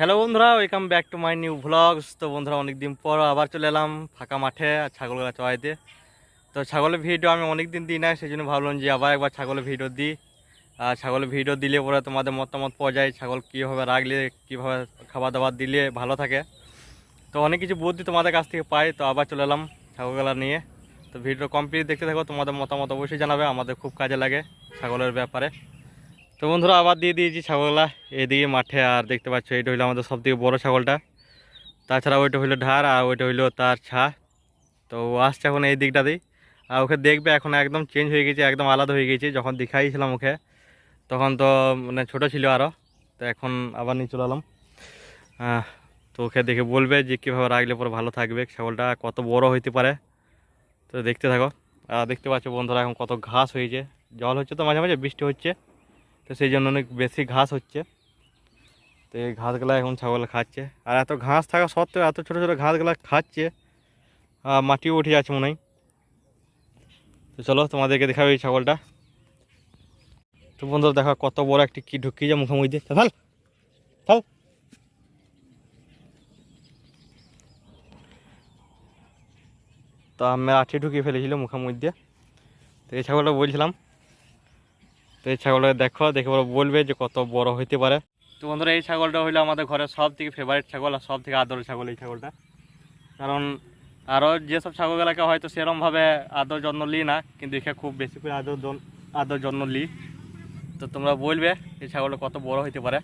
Hello বন্ধুরা welcome back to my new vlogs তো বন্ধুরা, অনেকদিন পর আবার চলে এলাম ফাঁকা মাঠে আর ছাগলগুলো চড়াইতে। তো ছাগলের ভিডিও আমি অনেক দিন দিই না সেই জন্য ভাবলাম যে আবার একবার ছাগলের ভিডিও দিই। আর ছাগলের ভিডিও দিলে পরে তোমাদের মতামত পাওয়া যায়, ছাগল কীভাবে রাখলে, কীভাবে খাবার দাবার দিলে ভালো থাকে। তো অনেক কিছু বুদ্ধি তোমাদের কাছ থেকে পাই, তো আবার চলে এলাম ছাগলগুলা নিয়ে। তো ভিডিও কমপ্লিট দেখতে থাকো, তোমাদের মতামত অবশ্যই জানাবে, আমাদের খুব কাজে লাগে ছাগলের ব্যাপারে। তো বন্ধুরা, আবার দিয়ে দিয়েছি ছাগলগুলা এদিকে মাঠে আর দেখতে পাচ্ছ, এটা হইল আমাদের সব থেকে বড়ো ছাগলটা। তাছাড়া ওইটা হইল ঢার আর ওইটা হইল তার ছা। তো ও আসছে এখন এই দিকটাতেই আর ওকে দেখবে এখন একদম চেঞ্জ হয়ে গেছে, একদম আলাদা হয়ে গেছে। যখন দেখাইছিলাম ওকে, তখন তো মানে ছোটো ছিল আরও তো এখন আবার নিয়ে চলে এলাম। তো ওকে দেখে বলবে যে কীভাবে রাখলে পরে ভালো থাকবে ছাগলটা, কত বড় হইতে পারে। তো দেখতে থাকো। আর দেখতে পাচ্ছ বন্ধুরা, এখন কত ঘাস হয়েছে। জল হচ্ছে তো মাঝে মাঝে, বৃষ্টি হচ্ছে। তো সেই জন্য অনেক বেশি ঘাস হচ্ছে। তো এই ঘাসগুলো এখন ছাগল খাচ্ছে। আর এত ঘাস থাকা সত্ত্বেও এত ছোটো ছোটো ঘাসগুলো খাচ্ছে আর মাটিও উঠে যাচ্ছে মনে হয়। তো চলো তোমাদেরকে দেখাবে এই ছাগলটা। তো বন্ধুরা দেখো কত বড় একটি কি ঢুকিয়ে যায় মুখের মধ্যে ফেল ফেল তো আমি আঠি ঢুকিয়ে ফেলেছিল মুখের মধ্যে। তো এই ছাগলটা বলছিলাম তো এই ছাগলটা দেখো, দেখে ওরা বলবে যে কত বড় হইতে পারে। তো বন্ধুরা, এই ছাগলটা হইল আমাদের ঘরের সব থেকে ফেভারিট ছাগল আর সব থেকে আদরের ছাগল এই ছাগলটা। কারণ আরও যেসব ছাগলগুলোকে হয়তো সেরমভাবে আদর যত্ন নিই না, কিন্তু এখানে খুব বেশি করে আদর আদর যত্ন নিই। তো তোমরা বলবে এই ছাগলটা কত বড় হইতে পারে।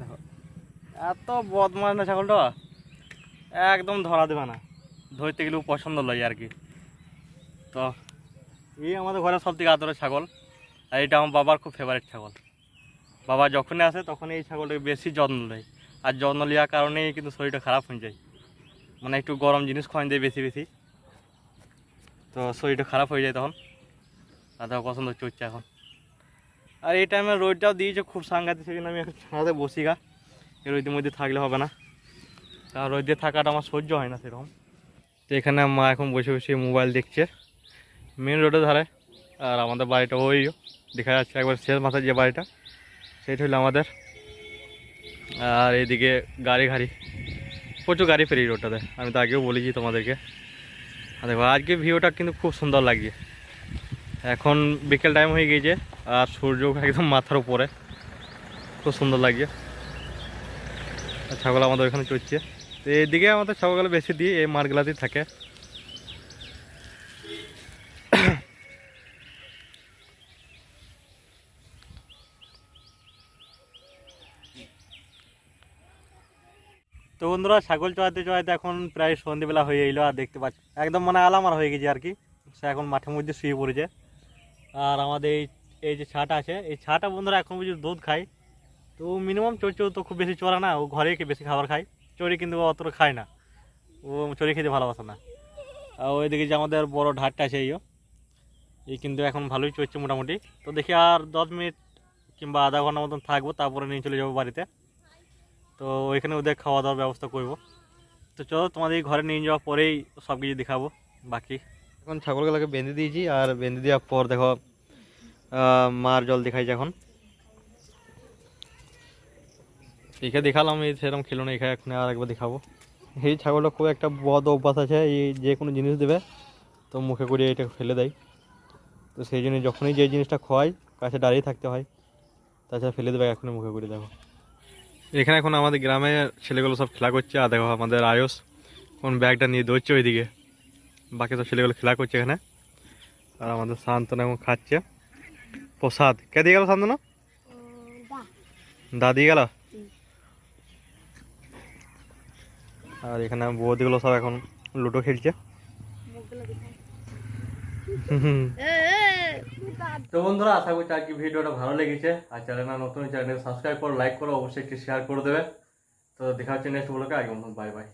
দেখো, এত বদমাস না ছাগলটা। একদম ধরা দেবে না। ধরতে গেলেও পছন্দ লাগে আর কি। তো এই আমাদের ঘরে সব থেকে আদরের ছাগল। আর এটা আমার বাবার খুব ফেভারিট ছাগল। বাবা যখনই আসে তখন এই ছাগলটাকে বেশি যত্ন নেয়। আর যত্ন নেওয়ার কারণেই কিন্তু শরীরটা খারাপ হয়ে যায়। মানে একটু গরম জিনিস খাওয়ান দেয় বেশি বেশি। তো শরীরটা খারাপ হয়ে যায় তখন। আর দেখো পছন্দ চড়ছে এখন। আর এই টাইমে রোদটাও দিয়েছে খুব সাংঘাতিক সেখানে আমি এখন ছাড়াতে বসি গা। এই রোদের মধ্যে থাকলে হবে না। আর রোদে থাকাটা আমার সহ্য হয় না সেরকম। তো এখানে মা এখন বসে বসে মোবাইল দেখছে। মেন রোডের ধারে। আর আমাদের বাড়িটা ওই দেখা যাচ্ছে একবার শেষ মাথায় যে বাড়িটা সেটা হলো আমাদের। আর এইদিকে গাড়ি ঘাড়ি, প্রচুর গাড়ি ফেরি রোডটাতে আমি তো আগেও বলেছি তোমাদেরকে। দেখো, আজকে ভিউটা কিন্তু খুব সুন্দর লাগছে। এখন বিকেল টাইম হয়ে গিয়েছে, আর সূর্য একদম মাথার উপরে। খুব সুন্দর লাগছে। ছাগল আমাদের ওখানে চড়ছে। তো এইদিকে আমাদের ছাগলগুলো বেশি দিয়ে এই মাঠগুলাতেই থাকে। তো বন্ধুরা, ছাগল চড়াতে চড়াতে এখন প্রায় সন্ধ্যেবেলা হয়ে এলো, আর দেখতে পাচ্ছি একদম মানে আলামার হয়ে গেছে আর কি। সে এখন মাঠের মধ্যে শুয়ে পড়েছে। আর আমাদের এই এই যে ছাটা আছে, এই ছাটা বন্ধুরা এখন বুঝি দুধ খায়। তো মিনিমাম চড়ছে তো খুব বেশি চড়া না, ও ঘরে বেশি খাবার খায়। চড়ি কিন্তু অতটা খায় না। ও চড়ি খেতে ভালোবাসে না। আর ওইদিকে যে আমাদের বড় ঢাটটা আছে এইও এই কিন্তু এখন ভালোই চড়ছে মোটামুটি। তো দেখি আর দশ মিনিট কিংবা আধা ঘণ্টা মতন থাকব, তারপরে নিয়ে চলে যাব বাড়িতে। তো ওইখানে ওদের খাওয়া দাওয়ার ব্যবস্থা করব। তো চলো, তোমাদের ঘরে নিয়ে যাওয়ার পরেই সব কিছু দেখাবো, বাকি। এখন ছাগলগুলোকে বেঁধে দিয়েছি, আর বেঁধে দেওয়ার পর দেখো মার জল দেখাইছে এখন। একে দেখালাম, এই সেরকম খেলো না এখানে এখন আর একবার দেখাবো। এই ছাগলটা খুব একটা বদ অভ্যাস আছে, এই যে কোনো জিনিস দেবে, তো মুখে করে এটা ফেলে দেয়। তো সেই জন্য যখনই যে জিনিসটা খোয়াই, কাছে দাঁড়িয়ে থাকতে হয়, তাছাড়া ফেলে দেবে এখনই মুখে করে দেখো। এখানে এখন আমাদের গ্রামে ছেলেগুলো সব খেলা করছে, আর দেখো আমাদের আয়ুষ কোন ব্যাগটা নিয়ে দৌড়ছে ওইদিকে। বাকি সব ছেলেগুলো খেলা করছে এখানে। আর আমাদের শান্তনা এখন খাচ্ছে। প্রসাদ, কে দিয়ে গেল শান্তনা? দা দিয়ে গেল? আর এখানে বৌদিগুলো সব এখন লুডো খেলছে। তো বন্ধুরা, আশা করছি আজকে ভিডিওটা ভালো লেগেছে। আর চ্যানেলটা নতুন চ্যানেল সাবস্ক্রাইব করো লাইক করো, অবশ্যই একটি শেয়ার করে দেবে। তো দেখা হচ্ছে নেক্সট ব্লগে আগে বাই বাই